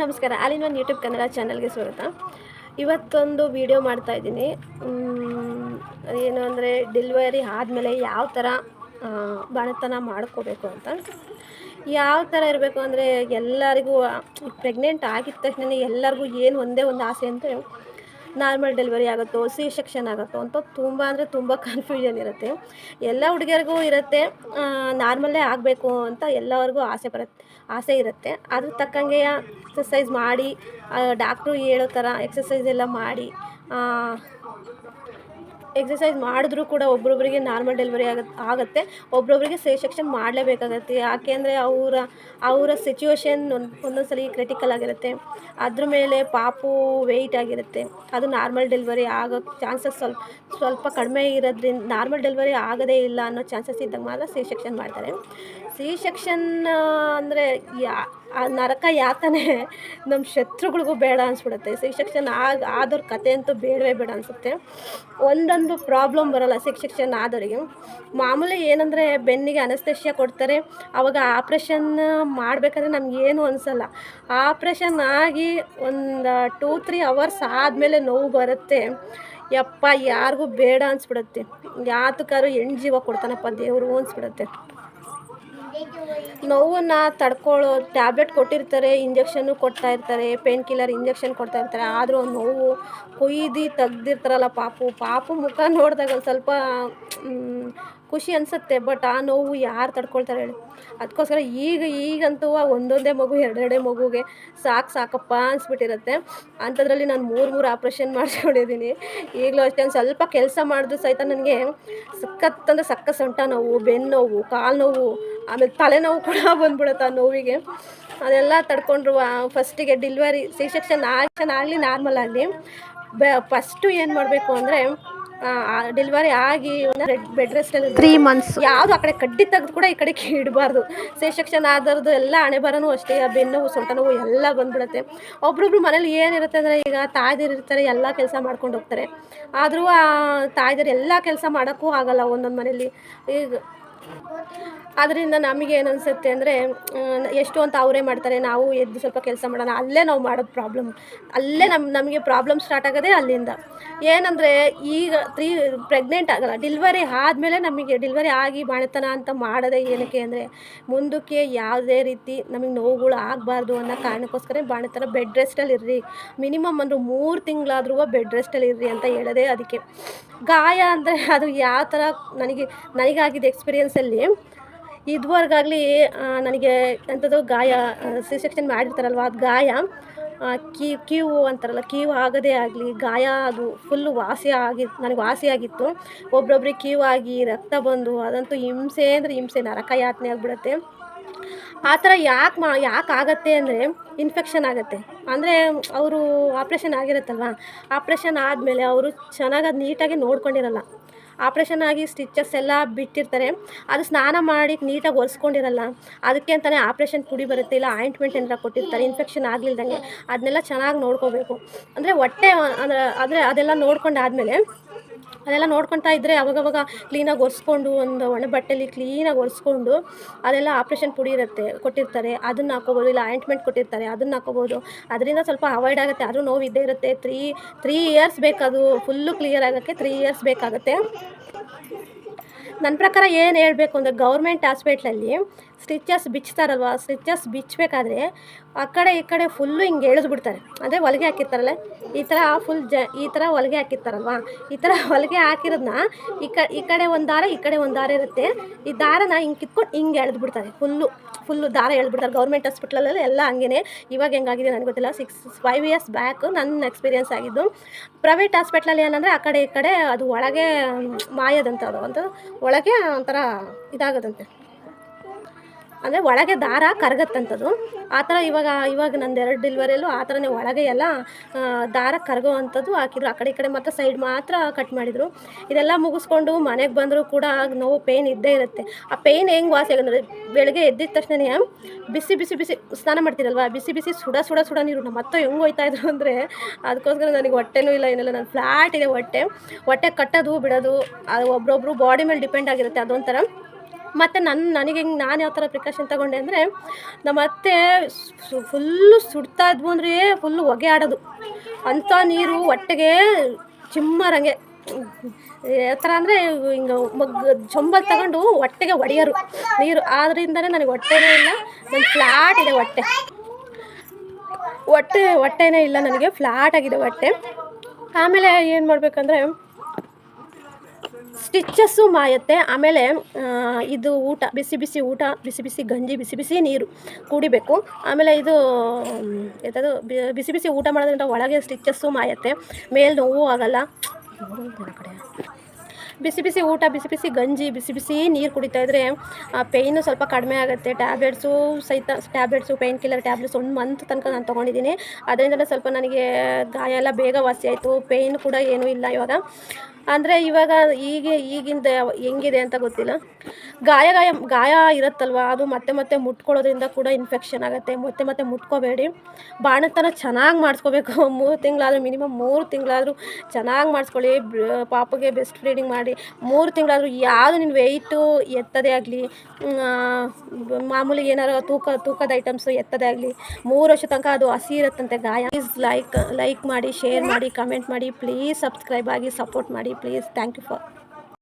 ನಮಸ್ಕಾರ. ಅಲ್ಲಿನ ಒಂದು ಯೂಟ್ಯೂಬ್ ಕನ್ನಡ ಚಾನಲ್ಗೆ ಸ್ವಾಗತ. ಇವತ್ತೊಂದು ವಿಡಿಯೋ ಮಾಡ್ತಾ ಇದ್ದೀನಿ. ಏನು ಅಂದರೆ ಡೆಲಿವರಿ ಆದಮೇಲೆ ಯಾವ ಥರ ಬಾಣತನ ಮಾಡ್ಕೋಬೇಕು ಅಂತ. ಯಾವ ಥರ ಇರಬೇಕು ಅಂದರೆ ಎಲ್ಲರಿಗೂ ಪ್ರೆಗ್ನೆಂಟ್ ಆಗಿದ ತಕ್ಷಣ ಎಲ್ಲರಿಗೂ ಏನು ಒಂದೇ ಒಂದು ಆಸೆ ಅಂದರೆ ನಾರ್ಮಲ್ ಡೆಲಿವರಿ ಆಗುತ್ತೋ, ಸಿ ಸೆಕ್ಷನ್ ಆಗುತ್ತೋ ಅಂತ ತುಂಬ ಅಂದರೆ ತುಂಬ ಕನ್ಫ್ಯೂಷನ್ ಇರುತ್ತೆ. ಎಲ್ಲ ಹುಡುಗಿಯರಿಗೂ ಇರುತ್ತೆ ನಾರ್ಮಲ್ಲೇ ಆಗಬೇಕು ಅಂತ ಎಲ್ಲವರಿಗೂ ಆಸೆ ಬರುತ್ತೆ ಆಸೆ ಇರುತ್ತೆ. ಅದ್ರ ತಕ್ಕಂಗೆ ಎಕ್ಸಸೈಸ್ ಮಾಡಿ ಡಾಕ್ಟ್ರು ಹೇಳೋ ಥರ ಎಕ್ಸಸೈಸ್ ಎಲ್ಲ ಮಾಡಿ ಎಕ್ಸಸೈಸ್ ಮಾಡಿದ್ರೂ ಕೂಡ ಒಬ್ರೊಬ್ಬರಿಗೆ ನಾರ್ಮಲ್ ಡೆಲಿವರಿ ಆಗತ್ತೆ ಆಗುತ್ತೆ. ಒಬ್ರೊಬ್ರಿಗೆ ಸೇ ಸೆಕ್ಷನ್ ಮಾಡಲೇಬೇಕಾಗತ್ತೆ. ಯಾಕೆಂದರೆ ಅವರ ಅವರ ಸಿಚುವೇಶನ್ ಒಂದು ಒಂದೊಂದು ಸಲ ಕ್ರಿಟಿಕಲ್ ಆಗಿರುತ್ತೆ. ಅದ್ರ ಮೇಲೆ ಪಾಪು ವೆಯ್ಟ್ ಆಗಿರುತ್ತೆ. ಅದು ನಾರ್ಮಲ್ ಡೆಲಿವರಿ ಆಗೋ ಚಾನ್ಸಸ್ ಸ್ವಲ್ಪ ಸ್ವಲ್ಪ ಕಡಿಮೆ ಇರೋದ್ರಿಂದ ನಾರ್ಮಲ್ ಡೆಲಿವರಿ ಆಗೋದೇ ಇಲ್ಲ ಅನ್ನೋ ಚಾನ್ಸಸ್ ಇದ್ದಾಗ ಮಾತ್ರ ಸೇ ಸೆಕ್ಷನ್ ಮಾಡ್ತಾರೆ. ಸಿ ಸೆಕ್ಷನ್ ಅಂದರೆ ಯಾ, ಆ ನರಕ ಯಾತನೆ ನಮ್ಮ ಶತ್ರುಗಳಿಗೂ ಬೇಡ ಅನಿಸ್ಬಿಡುತ್ತೆ. ಸಿ ಸೆಕ್ಷನ್ ಆಗ ಆದವ್ರ ಕತೆ ಅಂತೂ ಬೇಡವೇ ಬೇಡ ಅನಿಸುತ್ತೆ. ಒಂದೊಂದು ಪ್ರಾಬ್ಲಮ್ ಬರೋಲ್ಲ ಸಿ ಸೆಕ್ಷನ್ ಆದವರಿಗೆ ಮಾಮೂಲಿ ಏನಂದರೆ ಬೆನ್ನಿಗೆ ಅನಸ್ತೇಷ್ಯ ಕೊಡ್ತಾರೆ, ಅವಾಗ ಆಪ್ರೇಷನ್ ಮಾಡಬೇಕಾದ್ರೆ ನಮ್ಗೆ ಏನು ಅನಿಸಲ್ಲ. ಆಪ್ರೇಷನ್ ಆಗಿ ಒಂದು ಟೂ, ತ್ರೀ ಅವರ್ಸ್ ಆದಮೇಲೆ ನೋವು ಬರುತ್ತೆ. ಯಪ್ಪ, ಯಾರಿಗೂ ಬೇಡ ಅನಿಸ್ಬಿಡುತ್ತೆ. ಯಾತಕ್ಕಾದ್ರೂ ಹೆಣ್ಣು ಜೀವ ಕೊಡ್ತಾನಪ್ಪ ದೇವರು ಅನಿಸ್ಬಿಡುತ್ತೆ. ನೋವನ್ನ ತಡ್ಕೊಳ್ಳೋ ಟ್ಯಾಬ್ಲೆಟ್ ಕೊಟ್ಟಿರ್ತಾರೆ, ಇಂಜೆಕ್ಷನ್ನು ಕೊಡ್ತಾ ಇರ್ತಾರೆ, ಪೇನ್ ಕಿಲ್ಲರ್ ಇಂಜೆಕ್ಷನ್ ಕೊಡ್ತಾ ಇರ್ತಾರೆ, ಆದರೂ ನೋವು ಕೊಯ್ದು ತೆಗ್ದಿರ್ತಾರಲ್ಲ ಪಾಪು. ಪಾಪು ಮುಖ ನೋಡಿದಾಗ ಸ್ವಲ್ಪ ಖುಷಿ ಅನಿಸುತ್ತೆ, ಬಟ್ ಆ ನೋವು ಯಾರು ತಡ್ಕೊಳ್ತಾರೆ ಹೇಳಿ. ಅದಕ್ಕೋಸ್ಕರ ಈಗ, ಈಗಂತೂ ಒಂದೊಂದೇ ಮಗು ಎರಡೆರಡೇ ಮಗುಗೆ ಸಾಕು ಸಾಕಪ್ಪ ಅನಿಸ್ಬಿಟ್ಟಿರುತ್ತೆ. ಅಂಥದ್ರಲ್ಲಿ ನಾನು ಮೂರು ಮೂರು ಆಪ್ರೇಷನ್ ಮಾಡಿಸ್ಕೊಂಡಿದ್ದೀನಿ ಈಗಲೂ ಅಷ್ಟೇ ಒಂದು ಸ್ವಲ್ಪ ಕೆಲಸ ಮಾಡಿದ್ರು ಸಹಿತ ನನಗೆ ಸಖತ್ ಅಂದರೆ ಸಕ್ಕ ಸೊಂಟ ನೋವು, ಬೆನ್ನು ನೋವು, ಕಾಲು ನೋವು, ಆಮೇಲೆ ತಲೆನೋವು ಕೂಡ ಬಂದ್ಬಿಡುತ್ತೆ ಆ ನೋವಿಗೆ. ಅದೆಲ್ಲ ತಡ್ಕೊಂಡ್ರು ಫಸ್ಟಿಗೆ ಡಿಲ್ವರಿ ಸಿ ಸೆಕ್ಷನ್ ಆಕ್ಷನ್ ಆಗಲಿ ನಾರ್ಮಲ್ ಆಗಲಿ. ಬೆ ಫಸ್ಟು ಏನು ಮಾಡಬೇಕು ಅಂದರೆ ಡೆಲಿವರಿ ಆಗಿ ಬೆಡ್ ರೆಸ್ಟಲ್ಲಿ ತ್ರೀ ಮಂತ್ಸ್ ಯಾವುದು ಆ ಕಡೆ ಕಡ್ಡಿ ತೆಗೆದು ಕೂಡ ಈ ಕಡೆಗೆ ಇಡಬಾರ್ದು ಸಿ ಸೆಕ್ಷನ್ ಆದವ್ರದ್ದು ಎಲ್ಲ ಹಣೆ ಬರೋನು ಅಷ್ಟೇ ಆ ಬೆನ್ನು ಸೊಂಟ ನೋವು ಎಲ್ಲ ಬಂದ್ಬಿಡುತ್ತೆ. ಒಬ್ರೊಬ್ರು ಮನೇಲಿ ಏನಿರುತ್ತೆ ಅಂದರೆ ಈಗ ತಾಯ್ದಿರು ಇರ್ತಾರೆ ಎಲ್ಲ ಕೆಲಸ ಮಾಡ್ಕೊಂಡು ಹೋಗ್ತಾರೆ. ಆದರೂ ಆ ತಾಯ್ದಿರು ಎಲ್ಲ ಕೆಲಸ ಮಾಡೋಕ್ಕೂ ಆಗಲ್ಲ ಒಂದೊಂದು ಮನೇಲಿ. ಈಗ ಅದರಿಂದ ನಮಗೆ ಏನು ಅನಿಸುತ್ತೆ ಅಂದರೆ ಎಷ್ಟು ಅಂತ ಅವರೇ ಮಾಡ್ತಾರೆ, ನಾವು ಎದ್ದು ಸ್ವಲ್ಪ ಕೆಲಸ ಮಾಡೋಣ, ಅಲ್ಲೇ ನಾವು ಮಾಡೋದು ಪ್ರಾಬ್ಲಮ್ ಅಲ್ಲೇ ನಮ್ಮ ನಮಗೆ ಪ್ರಾಬ್ಲಮ್ ಸ್ಟಾರ್ಟ್ ಆಗೋದೇ ಅಲ್ಲಿಂದ. ಏನಂದರೆ, ಈಗ ತ್ರೀ ಪ್ರೆಗ್ನೆಂಟ್ ಆಗಲ್ಲ ಡಿಲ್ವರಿ ಆದಮೇಲೆ ನಮಗೆ ಡಿಲ್ವರಿ ಆಗಿ ಬಾಣತನ ಅಂತ ಮಾಡೋದೇ ಏನಕ್ಕೆ ಅಂದರೆ, ಮುಂದಕ್ಕೆ ಯಾವುದೇ ರೀತಿ ನಮಗೆ ನೋವುಗಳು ಆಗಬಾರ್ದು ಅನ್ನೋ ಕಾರಣಕ್ಕೋಸ್ಕರ ಬಾಣತನ ಬೆಡ್ ರೆಸ್ಟಲ್ಲಿ ಇರ್ರಿ ಮಿನಿಮಮ್ ಅಂದ್ರೆ ಮೂರು ತಿಂಗಳಾದ್ರೂ ಬೆಡ್ ರೆಸ್ಟಲ್ಲಿ ಇರ್ರಿ ಅಂತ ಹೇಳೋದೇ ಅದಕ್ಕೆ. ಗಾಯ ಅಂದರೆ ಅದು ಯಾವ ಥರ ನನಗೆ ನನಗಾಗಿದ್ದ ಎಕ್ಸ್ಪೀರಿಯೆನ್ಸಲ್ಲಿ ಇದುವರೆಗಾಗಲಿ ನನಗೆ ಎಂಥದ್ದು ಗಾಯ ಸಿ ಸೆಕ್ಷನ್ ಮಾಡಿರ್ತಾರಲ್ವ, ಅದು ಗಾಯ. ಆ, ಕೀ ಕೀವು ಅಂತಾರಲ್ಲ ಕೀವು ಆಗದೇ ಆಗಲಿ ಗಾಯ ಅದು ಫುಲ್ಲು ವಾಸಿ ಆಗಿ ನನಗೆ ವಾಸಿ ಆಗಿತ್ತು. ಒಬ್ರೊಬ್ರಿಗೆ ಕೀವು ಆಗಿ ರಕ್ತ ಬಂದು ಅದಂತೂ ಹಿಂಸೆ ಅಂದರೆ ಹಿಂಸೆ ನರಕ ಯಾತನೆ ಆಗಿಬಿಡುತ್ತೆ. ಆ ಥರ ಯಾಕೆ ಮಾ ಯಾಕೆ ಆಗತ್ತೆ ಅಂದರೆ ಇನ್ಫೆಕ್ಷನ್ ಆಗುತ್ತೆ. ಅಂದರೆ ಅವರು ಆಪ್ರೇಷನ್ ಆಗಿರುತ್ತಲ್ವ? ಆಪ್ರೇಷನ್ ಆದಮೇಲೆ ಅವರು ಚೆನ್ನಾಗಿ ಅದು ನೀಟಾಗಿ ನೋಡ್ಕೊಂಡಿರಲ್ಲ. ಆಪ್ರೇಷನ್ ಆಗಿ ಸ್ಟಿಚಸ್ ಎಲ್ಲ ಬಿಟ್ಟಿರ್ತಾರೆ. ಅದು ಸ್ನಾನ ಮಾಡಿ ನೀಟಾಗಿ ಒರೆಸ್ಕೊಂಡಿರಲ್ಲ, ಅದಕ್ಕೆ ಅಂತಲೇ ಆಪ್ರೇಷನ್ ಪುಡಿ ಬರುತ್ತೆ, ಇಲ್ಲ ಆಯಿಂಟ್ಮೆಂಟ್ ಏನಾರ ಕೊಟ್ಟಿರ್ತಾರೆ ಇನ್ಫೆಕ್ಷನ್ ಆಗಲಿಲ್ದಂಗೆ, ಅದನ್ನೆಲ್ಲ ಚೆನ್ನಾಗಿ ನೋಡ್ಕೋಬೇಕು. ಅಂದರೆ ಹೊಟ್ಟೆ, ಅಂದರೆ, ಆದರೆ ಅದೆಲ್ಲ ನೋಡ್ಕೊಂಡಾದ್ಮೇಲೆ ಅದೆಲ್ಲ ನೋಡ್ಕೊತಾ ಇದ್ದರೆ ಅವಾಗವಾಗ ಕ್ಲೀನಾಗಿ ಒರೆಸ್ಕೊಂಡು ಒಂದು ಒಣ ಬಟ್ಟೆಲಿ ಕ್ಲೀನಾಗಿ ಒರೆಸ್ಕೊಂಡು ಅದೆಲ್ಲ ಆಪ್ರೇಷನ್ ಪುಡಿ ಇರುತ್ತೆ ಕೊಟ್ಟಿರ್ತಾರೆ. ಅದನ್ನು ಹಾಕೋಬೋದು ಇಲ್ಲ ಆಯಿಂಟ್ಮೆಂಟ್ ಕೊಟ್ಟಿರ್ತಾರೆ, ಅದನ್ನು ಹಾಕೋಬೋದು ಅದರಿಂದ ಸ್ವಲ್ಪ ಅವಾಯ್ಡ್ ಆಗುತ್ತೆ. ಆದರೂ ನೋವು ಇದ್ದೇ ಇರುತ್ತೆ. ತ್ರೀ ತ್ರೀ ಇಯರ್ಸ್ ಬೇಕದು ಫುಲ್ಲು ಕ್ಲಿಯರ್ ಆಗೋಕ್ಕೆ ತ್ರೀ ಇಯರ್ಸ್ ಬೇಕಾಗುತ್ತೆ. ನನ್ನ ಪ್ರಕಾರ ಏನು ಹೇಳಬೇಕು ಅಂದರೆ ಗೌರ್ಮೆಂಟ್ ಹಾಸ್ಪಿಟ್ಲಲ್ಲಿ ಸ್ಟಿಚಸ್ ಬಿಚ್ತಾರಲ್ವ ಸ್ಟಿಚಸ್ ಬಿಚ್ಚಬೇಕಾದ್ರೆ ಆ ಕಡೆ ಈ ಕಡೆ ಫುಲ್ಲು ಹಿಂಗೆ ಎಳೆದ್ಬಿಡ್ತಾರೆ. ಅಂದರೆ ಹೊಲಿಗೆ ಹಾಕಿರ್ತಾರಲ್ಲ, ಈ ಥರ ಫುಲ್ ಜ, ಈ ಥರ ಹೊಲಿಗೆ ಹಾಕಿರ್ತಾರಲ್ವ, ಈ ಥರ ಹೊಲಿಗೆ ಹಾಕಿರೋದನ್ನ ಈ ಕ, ಈ ಕಡೆ ಒಂದು ದಾರ, ಈ ಕಡೆ ಒಂದು ದಾರ ಇರುತ್ತೆ. ಈ ದಾರನ ಹಿಂಗೆ ಕಿತ್ಕೊಂಡು ಹಿಂಗೆ ಎಳೆದ್ಬಿಡ್ತಾರೆ ಫುಲ್ಲು ಫುಲ್ಲು ದಾರ ಎಳೆದ್ಬಿಡ್ತಾರೆ. ಗೌರ್ಮೆಂಟ್ ಹಾಸ್ಪಿಟ್ಲಲ್ಲಿ ಎಲ್ಲ ಹಂಗೇ ಇವಾಗ ಹೆಂಗಾಗಿದೆ ನನಗೆ ಗೊತ್ತಿಲ್ಲ ಸಿಕ್ಸ್ ಫೈವ್ ಇಯರ್ಸ್ ಬ್ಯಾಕ್ ನನ್ನ ಎಕ್ಸ್ಪೀರಿಯನ್ಸ್ ಆಗಿದ್ದು. ಪ್ರೈವೇಟ್ ಹಾಸ್ಪಿಟ್ಲಲ್ಲಿ ಏನಂದರೆ ಆ ಕಡೆ ಈ ಕಡೆ ಅದು ಒಳಗೆ ಮಾಯದಂತ ಅದು ಅಂತ ಒಳಗೆ ಒಂಥರ ಇದಾಗೋದಂತೆ. ಅಂದರೆ ಒಳಗೆ ದಾರ ಕರಗತ್ತಂಥದ್ದು ಆ ಥರ ಇವಾಗ ಇವಾಗ ನಂದು ಎರಡು ಡಿಲ್ವರಿಯಲ್ಲೂ ಆ ಥರನೇ ಒಳಗೆ ಎಲ್ಲ ದಾರ ಕರಗೋ ಅಂಥದ್ದು ಹಾಕಿದ್ರು. ಆ ಕಡೆ, ಈ ಕಡೆ ಮಾತ್ರ ಸೈಡ್ ಮಾತ್ರ ಕಟ್ ಮಾಡಿದರು. ಇದೆಲ್ಲ ಮುಗಿಸ್ಕೊಂಡು ಮನೆಗೆ ಬಂದರೂ ಕೂಡ ನೋವು ಪೇಯ್ನ್ ಇದ್ದೇ ಇರುತ್ತೆ. ಆ ಪೇಯ್ನ್ ಹೆಂಗೆ ವಾಸಿ ಆಗಂದ್ರೆ ಬೆಳಗ್ಗೆ ಎದ್ದಿದ ತಕ್ಷಣನೇ ಬಿಸಿ ಬಿಸಿ ಬಿಸಿ ಸ್ನಾನ ಮಾಡ್ತೀರಲ್ವ? ಬಿಸಿ ಬಿಸಿ ಸುಡ ಸುಡ ಸುಡ ನೀರು ನಮ್ಮ ಅತ್ತ ಹೆಂಗೆ ಹೋಯ್ತಾ ಇದ್ರು ಅಂದರೆ, ಅದಕ್ಕೋಸ್ಕರ ನನಗೆ ಹೊಟ್ಟೆನೂ ಇಲ್ಲ, ಏನಿಲ್ಲ. ನಾನು ಫ್ಲ್ಯಾಟ್ ಇದೆ ಹೊಟ್ಟೆ. ಹೊಟ್ಟೆ ಕಟ್ಟೋದು, ಬಿಡೋದು, ಅದು ಒಬ್ರೊಬ್ರು ಬಾಡಿ ಮೇಲೆ ಡಿಪೆಂಡ್ ಆಗಿರುತ್ತೆ ಅದೊಂಥರ. ಮತ್ತು ನನ್ನ ನನಗೆ ಹಿಂಗೆ, ನಾನು ಯಾವ ಥರ ಪ್ರಿಕಾಷನ್ ತಗೊಂಡೆ ಅಂದರೆ ನಮ್ಮ ಅತ್ತೆ ಫುಲ್ಲು ಸುಡ್ತಾ ಇದ್ವು ಅಂದರೆ ಫುಲ್ಲು ಹೊಗೆ ಆಡೋದು. ಅಂಥ ನೀರು ಹೊಟ್ಟೆಗೆ ಚಿಮ್ಮರಂಗೆ. ಯಾವ ಥರ ಅಂದರೆ ಹಿಂಗೆ ಮಗ್ ಜೊಂಬಲ್ಲಿ ತಗೊಂಡು ಹೊಟ್ಟೆಗೆ ಒಡೆಯೋರು ನೀರು. ಆದ್ರಿಂದಲೇ ನನಗೆ ಹೊಟ್ಟೆನೇ ಇಲ್ಲ ನನ್ನ ಫ್ಲ್ಯಾಟ್ ಇದೆ ಹೊಟ್ಟೆ. ಹೊಟ್ಟೆ, ಹೊಟ್ಟೆನೇ ಇಲ್ಲ ನನಗೆ ಫ್ಲ್ಯಾಟ್ ಆಗಿದೆ ಹೊಟ್ಟೆ. ಆಮೇಲೆ ಏನು ಮಾಡಬೇಕಂದ್ರೆ ಸ್ಟಿಚ್ಚಸ್ಸು ಮಾಯತ್ತೆ. ಆಮೇಲೆ ಆ, ಇದು ಊಟ ಬಿಸಿ ಬಿಸಿ ಊಟ ಬಿಸಿ ಬಿಸಿ ಗಂಜಿ ಬಿಸಿ ಬಿಸಿ ನೀರು ಕುಡಿಬೇಕು. ಆಮೇಲೆ ಇದು ಎಂಥದ್ದು ಬಿಸಿ ಬಿಸಿ ಊಟ ಮಾಡೋದ್ರಿಂದ ಒಳಗೆ ಸ್ಟಿಚ್ಚಸ್ಸು ಮಾಯತ್ತೆ. ಮೇಲೆ ನೋವು ಆಗಲ್ಲ. ಬಿಸಿ ಬಿಸಿ ಊಟ ಬಿಸಿ ಬಿಸಿ ಗಂಜಿ ಬಿಸಿ ಬಿಸಿ ನೀರು ಕುಡಿತಾ ಇದ್ದರೆ ಪೇಯ್ನು ಸ್ವಲ್ಪ ಕಡಿಮೆ ಆಗುತ್ತೆ. ಟ್ಯಾಬ್ಲೆಟ್ಸು ಸಹಿತ ಟ್ಯಾಬ್ಲೆಟ್ಸು ಪೇಯ್ನ್ ಕಿಲ್ಲರ್ ಟ್ಯಾಬ್ಲೆಟ್ಸ್ ಒಂದು ಮಂತ್ ತನಕ ನಾನು ತೊಗೊಂಡಿದ್ದೀನಿ. ಅದರಿಂದಲೇ ಸ್ವಲ್ಪ ನನಗೆ ಗಾಯ ಎಲ್ಲ ಬೇಗ ವಾಸಿ ಆಯಿತು. ಪೇಯ್ನ್ ಕೂಡ ಏನೂ ಇಲ್ಲ ಇವಾಗ. ಅಂದರೆ ಇವಾಗ ಈಗ ಈಗಿಂದ ಹೆಂಗಿದೆ ಅಂತ ಗೊತ್ತಿಲ್ಲ. ಗಾಯ ಗಾಯ ಗಾಯ ಇರುತ್ತಲ್ವ? ಅದು ಮತ್ತೆ ಮತ್ತೆ ಮುಟ್ಕೊಳ್ಳೋದ್ರಿಂದ ಕೂಡ ಇನ್ಫೆಕ್ಷನ್ ಆಗುತ್ತೆ. ಮತ್ತೆ ಮತ್ತೆ ಮುಟ್ಕೋಬೇಡಿ. ಬಾಣತನ ಚೆನ್ನಾಗಿ ಮಾಡಿಸ್ಕೋಬೇಕು. ಮೂರು ತಿಂಗಳಾದರೂ ಮಿನಿಮಮ್ ಮೂರು ತಿಂಗಳಾದರೂ ಚೆನ್ನಾಗಿ ಮಾಡಿಸ್ಕೊಳ್ಳಿ. ಪಾಪಗೆ ಬೆಸ್ಟ್ ಫೀಡಿಂಗ್ ಮಾಡಿ. ಮೂರು ತಿಂಗಳಾದರೂ ಯಾವುದು ನಿನ್ನ ವೆಯ್ಟು ಎತ್ತದೇ ಆಗಲಿ ಮಾಮೂಲಿ ಏನಾರು ತೂಕ, ತೂಕದ ಐಟಮ್ಸು ಎತ್ತದೇ ಆಗಲಿ, ಮೂರು ವರ್ಷ ತನಕ ಅದು ಹಸಿ ಇರುತ್ತಂತೆ ಗಾಯ. ಪ್ಲೀಸ್ ಲೈಕ್ ಲೈಕ್ ಮಾಡಿ ಶೇರ್ ಮಾಡಿ ಕಮೆಂಟ್ ಮಾಡಿ ಪ್ಲೀಸ್ ಸಬ್ಸ್ಕ್ರೈಬ್ ಆಗಿ ಸಪೋರ್ಟ್ ಮಾಡಿ. Please thank you for